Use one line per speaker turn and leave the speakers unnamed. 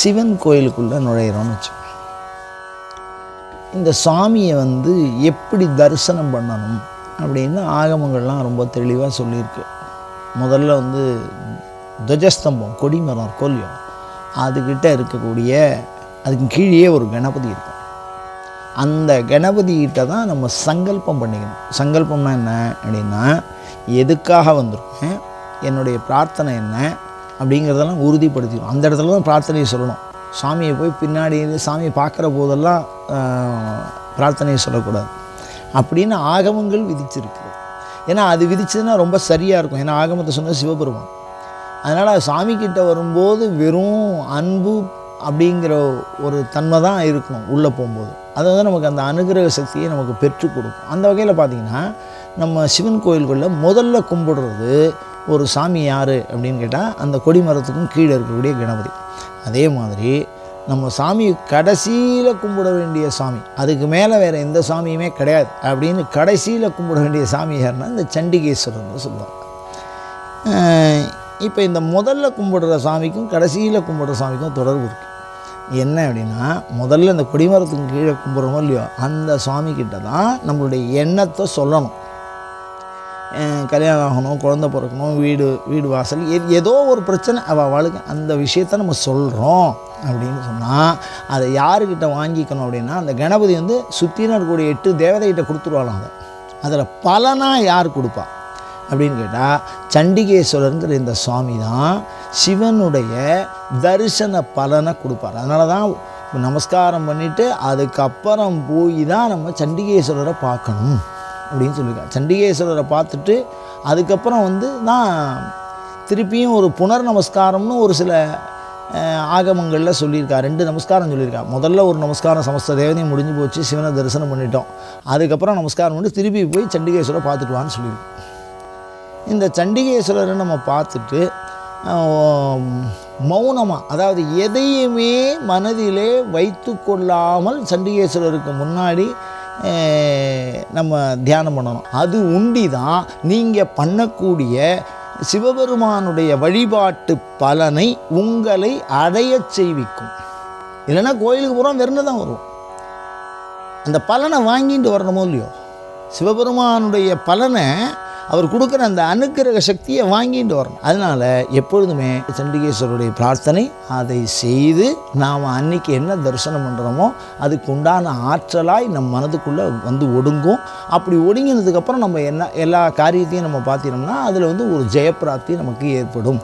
சிவன் கோயிலுக்குள்ளே நுழையிறோம்னு வச்சு இந்த சாமியை வந்து எப்படி தரிசனம் பண்ணணும் அப்படின்னு ஆகமங்கள்லாம் ரொம்ப தெளிவாக சொல்லியிருக்கு. முதல்ல வந்து துவஜஸ்தம்பம் கொடிமரம் கோலியம் அதுக்கிட்ட இருக்கக்கூடிய அதுக்கு கீழே ஒரு கணபதி இருக்கும். அந்த கணபதிகிட்ட தான் நம்ம சங்கல்பம் பண்ணிக்கணும். சங்கல்பம்னா என்ன அப்படின்னா எதுக்காக வந்திருக்கேன்? என்னுடைய பிரார்த்தனை என்ன? அப்படிங்கிறதெல்லாம் உறுதிப்படுத்திடும். அந்த இடத்துல தான் பிரார்த்தனையை சொல்லணும். சாமியை போய் பின்னாடி இருந்து சாமியை பார்க்குற போதெல்லாம் பிரார்த்தனையை சொல்லக்கூடாது. அப்படின்னு ஆகமங்கள் விதிச்சிருக்கு ஏன்னா அது விதிச்சதுன்னா ரொம்ப சரியாக இருக்கும். ஏன்னா ஆகமத்தை சொன்னது சிவபெருமான். அதனால் சாமி வரும்போது வெறும் அன்பு அப்படிங்கிற ஒரு தன்மை தான் இருக்கணும் உள்ளே போகும்போது. அது வந்து நமக்கு அந்த அனுகிரக சக்தியை நமக்கு பெற்று கொடுக்கும். அந்த வகையில் பார்த்திங்கன்னா நம்ம சிவன் கோயில்களில் முதல்ல கும்பிடுறது ஒரு சாமி யார் அப்படின்னு கேட்டால் அந்த கொடிமரத்துக்கும் கீழே இருக்கக்கூடிய கணபதி. அதே மாதிரி நம்ம சாமி கடைசியில் கும்பிட வேண்டிய சாமி அதுக்கு மேலே வேறு எந்த சாமியுமே கிடையாது அப்படின்னு கடைசியில் கும்பிட வேண்டிய சாமி யாருன்னா இந்த சண்டிகேஸ்வரர்னு சொல்லுவாங்க இப்போ இந்த முதல்ல கும்பிடுற சாமிக்கும் கடைசியில் கும்பிடுற சாமிக்கும் தொடர்பு இருக்குது என்ன அப்படின்னா முதல்ல இந்த கொடிமரத்துக்கு கீழே கும்பிட்றோமோ இல்லையோ அந்த சாமிக்கிட்ட கிட்ட தான் நம்மளுடைய எண்ணத்தை சொல்லணும். கல்யாணம் ஆகணும் குழந்த பிறக்கணும் வீடு வீடு வாசல் எ- ஏதோ ஒரு பிரச்சனை அவள் வாழ்க்கை அந்த விஷயத்த நம்ம சொல்கிறோம் அப்படின்னு சொன்னால் அதை யாருக்கிட்ட வாங்கிக்கணும் அப்படின்னா அந்த கணபதி வந்து சுற்றின இருக்கக்கூடிய எட்டு தேவதைகிட்ட கொடுத்துருவாளாம் அதை. அதில் பலனாக யார் கொடுப்பா? அப்படின்னு கேட்டால் சண்டிகேஸ்வரருங்கிற இந்த சுவாமி தான் சிவனுடைய தரிசன பலனை கொடுப்பார். அதனால தான் நமஸ்காரம் பண்ணிவிட்டு அதுக்கப்புறம் போய் தான் நம்ம சண்டிகேஸ்வரரை பார்க்கணும். அப்படின்னு சொல்லியிருக்காங்க. சண்டிகேஸ்வரரை பார்த்துட்டு அதுக்கப்புறம் வந்து நான் திருப்பியும் ஒரு புனர் நமஸ்காரம்னு ஒரு சில ஆகமங்களில் சொல்லியிருக்கா. ரெண்டு நமஸ்காரம் சொல்லியிருக்கா. முதல்ல ஒரு நமஸ்காரம் சமஸ்த தேவதையும் முடிஞ்சு போச்சு சிவனை தரிசனம் பண்ணிட்டோம். அதுக்கப்புறம் நமஸ்காரம் பண்ணி திருப்பி போய் சண்டிகேஸ்வரரை பார்த்துட்டு வான்னு சொல்லியிருக்கோம் இந்த சண்டிகேஸ்வரரை நம்ம பார்த்துட்டு மௌனமாக அதாவது எதையுமே மனதிலே வைத்து கொள்ளாமல் சண்டிகேஸ்வரருக்கு முன்னாடி நம்ம தியானம் பண்ணணும். அது உண்டி தான் நீங்கள் பண்ணக்கூடிய சிவபெருமானுடைய வழிபாட்டு பலனை உங்களை அடையச் செய்விக்கும். இல்லைன்னா கோயிலுக்கு போகிறோம் வெறுந்து தான் வரும் அந்த பலனை வாங்கிட்டு வரணுமோ இல்லையோ? சிவபெருமானுடைய பலனை அவர் கொடுக்குற அந்த அனுக்கிரக சக்தியை வாங்கிட்டு வரணும். அதனால் எப்பொழுதுமே சண்டிகேஸ்வருடைய பிரார்த்தனை அதை செய்து நாம் அன்னைக்கு என்ன தரிசனம் பண்ணுறோமோ அதுக்கு உண்டான ஆற்றலாய் நம் மனதுக்குள்ளே வந்து ஒடுங்கும். அப்படி ஒடுங்கினதுக்கப்புறம் நம்ம என்ன எல்லா காரியத்தையும் நம்ம பார்த்தினோம்னா அதில் வந்து ஒரு ஜெயப்பிராப்தி நமக்கு ஏற்படும்.